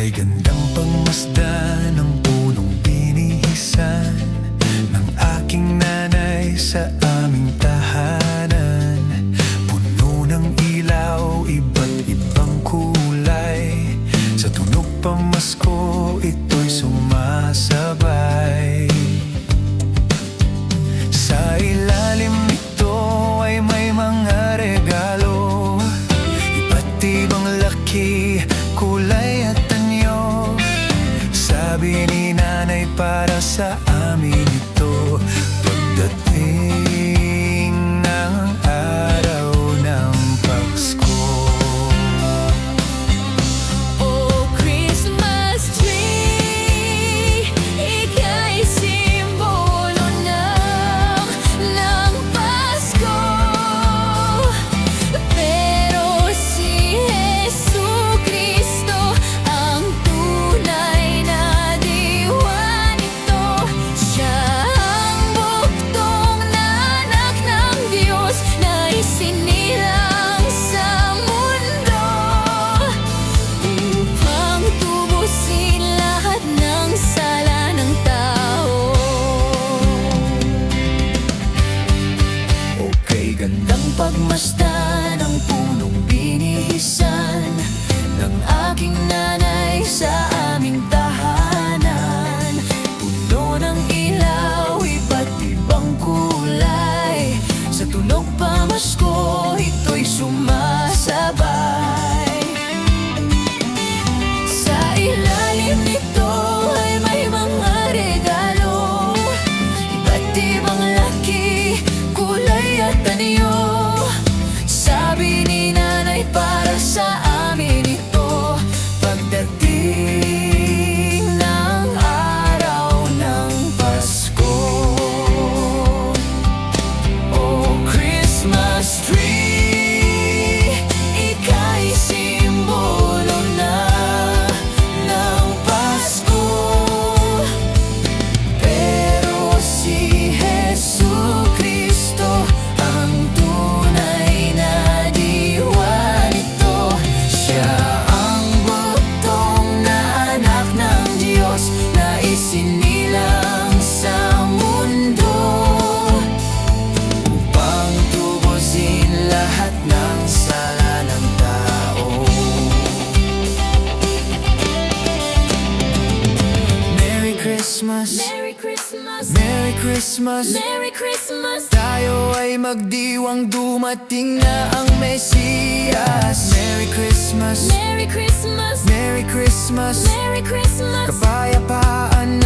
Ay gandang pangmasdan ng punong binihisan Ng aking nanay sa aming tahanan. Puno ng ilaw, iba't ibang kulay. Sa tunog pamasko, ito'y sumasabay. Sa ilalim nito ay may mga regalo. Iba't ibang laki, kulay sabi ni nanay para sa amin ito. Pagdating Christmas. Merry Christmas. Merry Christmas. Merry Christmas. Tayo ay magdiwang dumating na ang Mesiyas. Merry Christmas. Merry Christmas. Merry Christmas. Merry Christmas. Kapayapaan